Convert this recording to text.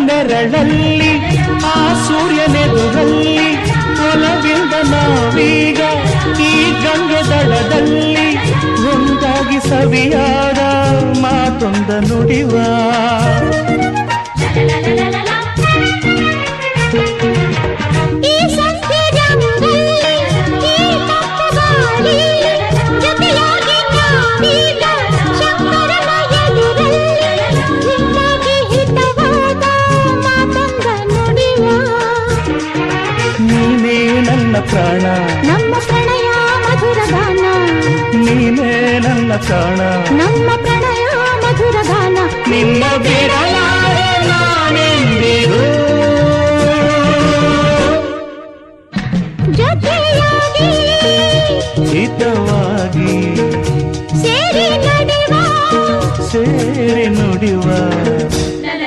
ನೆರಳಲ್ಲಿ ಆ ಸೂರ್ಯನೆದುರಲ್ಲಿ ಒಲವಿಲ್ದ ನಾವೀಗ ಈ ಗಂಗೆ ದಳದಲ್ಲಿ ಒಂದಾಗಿ ಸವಿಯಾದ ಮಾತೊಂದ ನುಡಿವ. ನನ್ನ ಪ್ರಾಣ. ನಮ್ಮ ಪ್ರಣಯ ಮಧುರ ಗಾನ. ನೀನೇ ನನ್ನ ಪ್ರಾಣ. ನಮ್ಮ ಪ್ರಣಯ ಮಧುರ ಗಾನ. ನಿನ್ನ ಬಿಡಲಾರೆ ನಾನೆಂದಿರು ಜೊತೆಯಾಗಿ ಹಿತವಾಗಿ ಸೇರಿ ನುಡಿವ. ಸೇರಿ ನುಡಿವ.